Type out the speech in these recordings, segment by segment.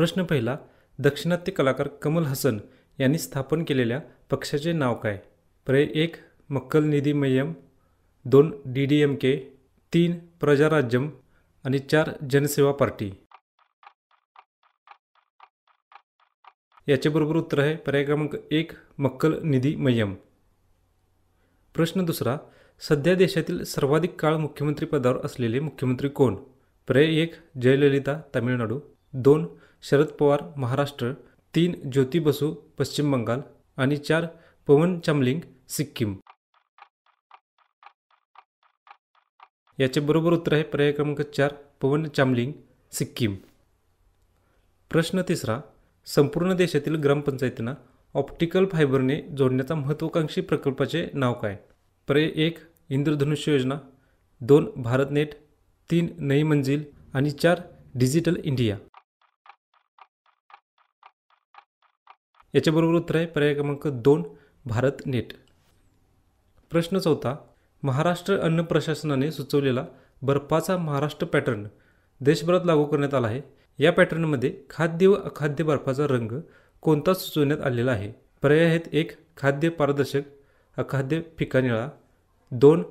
प्रश्न पहिला दक्षिणात्य कलाकार कमल हसन यांनी स्थापन केलेल्या पक्षाचे नाव काय? पर्याय एक मक्कल निधी मय्यम. दोन डी डी एम के. तीन प्रजाराज्यम. आणि चार जनसेवा पार्टी. याच्याबरोबर उत्तर आहे पर्याय क्रमांक एक मक्कल निधी मय्यम. प्रश्न दुसरा सध्या देशातील सर्वाधिक काळ मुख्यमंत्री पदावर असलेले मुख्यमंत्री कोण? पर्याय एक जयललिता तामिळनाडू. दोन शरद पवार महाराष्ट्र तीन ज्योती बसू पश्चिम बंगाल आणि चार पवन चामलिंग सिक्कीम. याचे बरोबर उत्तर आहे पर्याय क्रमांक चार पवन चामलिंग सिक्कीम. प्रश्न तिसरा संपूर्ण देशातील ग्रामपंचायतींना ऑप्टिकल फायबरने जोडण्याचा महत्त्वाकांक्षी प्रकल्पाचे नाव काय? पर्याय एक इंद्रधनुष्य योजना. दोन भारतनेट तीन नई मंजिल. आणि चार डिजिटल इंडिया. याच्याबरोबर उत्तर आहे. पर्याय क्रमांक दोन भारत नेट. प्रश्न चौथा महाराष्ट्र अन्न प्रशासनाने सुचवलेला बर्फाचा महाराष्ट्र पॅटर्न देशभरात लागू करण्यात आला आहे. या पॅटर्नमध्ये खाद्य व अखाद्य बर्फाचा रंग कोणता सुचवण्यात आलेला आहे? पर्याय आहेत एक खाद्य पारदर्शक अखाद्य फिका निळा दोन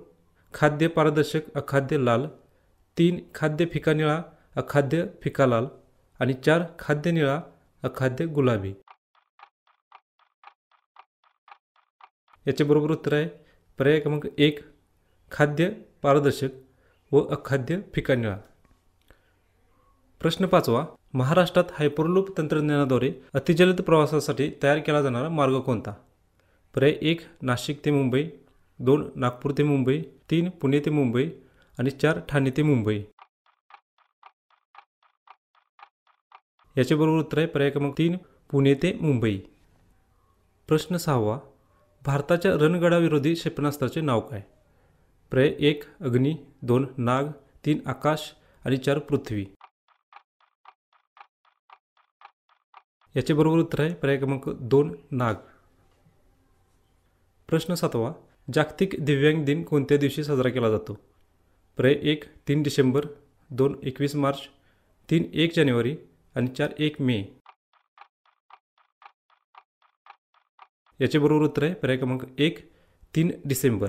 खाद्य पारदर्शक अखाद्य लाल. तीन खाद्य फिका निळा अखाद्य फिका लाल आणि चार खाद्य निळा अखाद्य गुलाबी. याच्याबरोबर उत्तर आहे पर्याय क्रमांक एक खाद्य पारदर्शक व अखाद्य फिका निळा प्रश्न पाचवा महाराष्ट्रात हायपरलूप तंत्रज्ञानाद्वारे अतिजलद प्रवासासाठी तयार केला जाणारा मार्ग कोणता? पर्याय एक नाशिक ते मुंबई दोन नागपूर ते मुंबई तीन पुणे ते मुंबई आणि चार ठाणे ते मुंबई. याच्याबरोबर उत्तर आहे पर्याय क्रमांक तीन पुणे ते मुंबई. प्रश्न सहावा भारताच्या रणगडाविरोधी क्षेपणास्त्राचे नाव काय? प्रय एक अग्नी दोन नाग तीन आकाश आणि चार पृथ्वी. याचे बरोबर उत्तर आहे पर्याय क्रमांक दोन नाग. प्रश्न सातवा. जागतिक दिव्यांग दिन कोणत्या दिवशी साजरा केला जातो? पर्याय एक तीन डिसेंबर दोन एकवीस मार्च तीन एक जानेवारी आणि चार एक मे. याच्याबरोबर उत्तर आहे. पर्याय क्रमांक एक तीन डिसेंबर.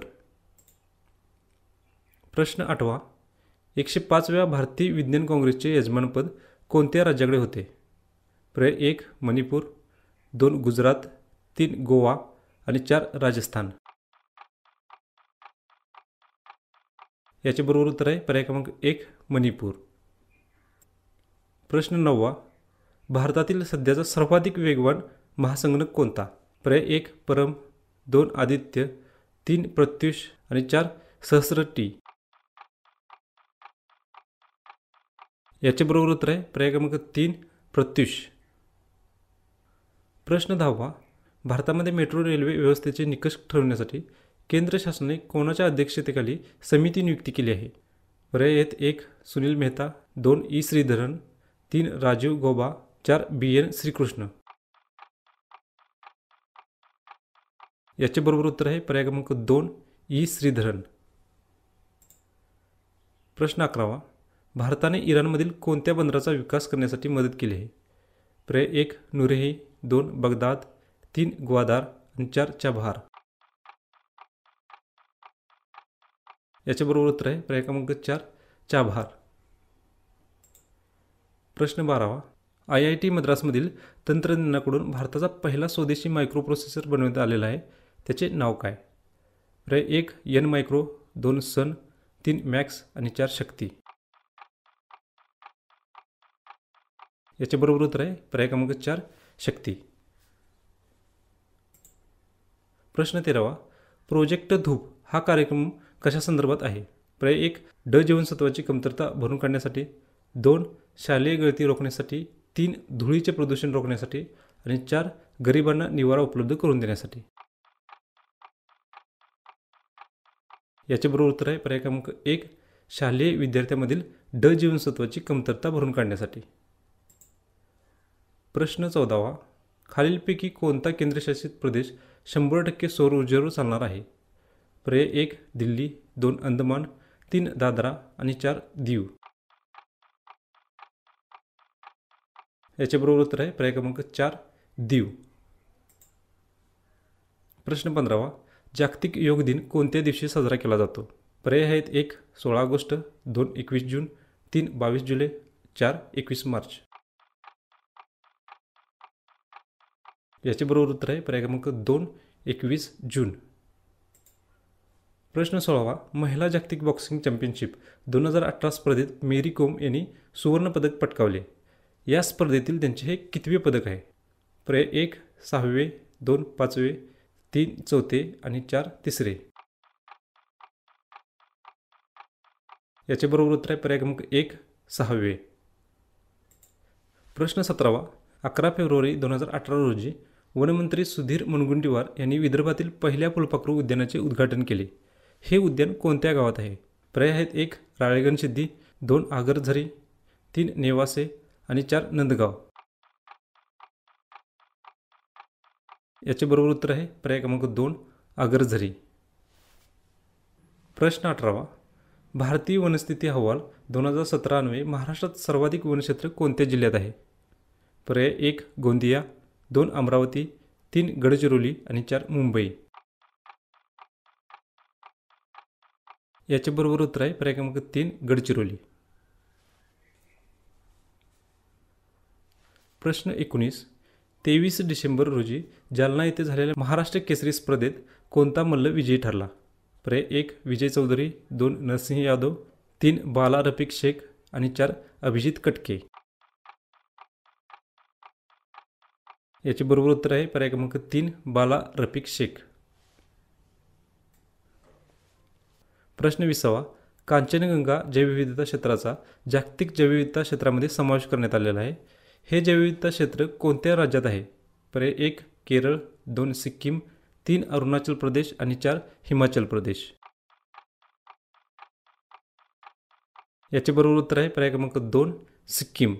प्रश्न आठवा. एकशे पाचव्या भारतीय विज्ञान काँग्रेसचे यजमानपद कोणत्या राज्याकडे होते? पर्याय एक मणिपूर दोन गुजरात तीन गोवा आणि चार राजस्थान. याच्याबरोबर उत्तर आहे. पर्याय क्रमांक एक मणिपूर. प्रश्न नववा. भारतातील सध्याचा सर्वाधिक वेगवान महासंगणक कोणता? प्रय एक परम दोन आदित्य तीन प्रत्युष आणि चार सहस्र टी. याचे उत्तर आहे पर्याय क्रमांक तीन प्रत्युष. प्रश्न दहावा. भारतामध्ये मेट्रो रेल्वे व्यवस्थेचे निकष ठरवण्यासाठी केंद्र शासनाने कोणाच्या अध्यक्षतेखाली समिती नियुक्ती केली आहे? पर्याय आहेत एक सुनील मेहता दोन ई श्रीधरन तीन राजीव गोबा चार बी एन श्रीकृष्ण. याचे बरोबर उत्तर आहे पर्याय क्रमांक दोन ई श्रीधरन. प्रश्न अकरावा. भारताने इराणमधील कोणत्या बंदराचा विकास करण्यासाठी मदत केली आहे? पर्याय एक नुरेही. दोन बगदाद. तीन ग्वादार. आणि चार चाबहार. याचे बरोबर उत्तर आहे पर्याय क्रमांक चार चाबहार. प्रश्न बारावा. आय आय टी मद्रासमधील तंत्रज्ञानाकडून भारताचा पहिला स्वदेशी मायक्रो प्रोसेसर बनवण्यात आलेला आहे. त्याचे नाव काय? रे एक एन मायक्रो दोन सन तीन मॅक्स आणि चार शक्ती. याच्याबरोबर उत्तर आहे पर्याय क्रमांक चार शक्ती. प्रश्न तेरावा. प्रोजेक्ट धूप हा कार्यक्रम कशा संदर्भात आहे? पर्याय एक ड जीवनसत्वाची कमतरता भरून काढण्यासाठी. दोन शालेय गळती रोखण्यासाठी. तीन धुळीचे प्रदूषण रोखण्यासाठी. आणि चार गरिबांना निवारा उपलब्ध करून देण्यासाठी. याचे बरोबर उत्तर आहे पर्याय क्रमांक एक शालेय विद्यार्थ्यांमधील ड जीवनसत्वाची कमतरता भरून काढण्यासाठी. प्रश्न चौदावा खालीलपैकी कोणता केंद्रशासित प्रदेश शंभर टक्के सौर ऊर्जेवर चालणार आहे? पर्याय एक दिल्ली दोन अंदमान तीन दादरा आणि चार दीव. याच्याबरोबर उत्तर आहे पर्याय क्रमांक चार दीव. प्रश्न पंधरावा जागतिक योग दिन कोणत्या दिवशी साजरा केला जातो? पर्याय आहेत एक सोळा ऑगस्ट दोन एकवीस जून तीन बावीस जुलै चार एकवीस मार्च. याचे बरोबर उत्तर आहे पर्याय क्रमांक दोन एकवीस जून. प्रश्न सोळावा महिला जागतिक बॉक्सिंग चॅम्पियनशिप दोन हजार अठरा स्पर्धेत मेरी कोम यांनी सुवर्णपदक पटकावले. या स्पर्धेतील त्यांचे हे कितवे पदक आहे? पर्याय एक सहावे दोन पाचवे तीन चौथे आणि चार तिसरे. याच्याबरोबर उत्तर आहे पर्याय क्रमांक एक सहावे. प्रश्न सतरावा. अकरा फेब्रुवारी दोन हजार अठरा रोजी वनमंत्री सुधीर मुनगुंटीवार यांनी विदर्भातील पहिल्या फुलपाखरू उद्यानाचे उद्घाटन केले. हे उद्यान कोणत्या गावात आहे? पर्याय आहेत एक राळेगण सिद्धी दोन आगरझरी तीन नेवासे आणि चार नंदगाव. याचे बरोबर उत्तर आहे. पर्याय क्रमांक दोन आगरझरी प्रश्न अठरावा. भारतीय वनस्थिती अहवाल दोन हजार सतरा अन्वये महाराष्ट्रात सर्वाधिक वनक्षेत्र कोणत्या जिल्ह्यात आहे? पर्याय एक गोंदिया. दोन अमरावती. तीन गडचिरोली. आणि चार मुंबई. याचे बरोबर उत्तर आहे. पर्याय क्रमांक तीन गडचिरोली. प्रश्न एकोणीस. तेवीस डिसेंबर रोजी जालना येथे झालेल्या महाराष्ट्र केसरी स्पर्धेत कोणता मल्ल विजयी ठरला? पर्याय एक विजय चौधरी दोन नरसिंह यादव तीन बाला रफिक शेख आणि चार अभिजित कटके. याचे बरोबर उत्तर आहे पर्याय क्रमांक तीन बाला रफिक शेख. प्रश्न विसावा. कांचनगंगा जैवविविधता क्षेत्राचा जागतिक जैवविविधता क्षेत्रामध्ये समावेश करण्यात आलेला आहे. हे जैवविविधता क्षेत्र कोणत्या राज्यात आहे? पर्याय एक केरळ दोन सिक्कीम तीन अरुणाचल प्रदेश आणि चार हिमाचल प्रदेश. याचे बरोबर उत्तर आहे पर्याय क्रमांक दोन सिक्कीम.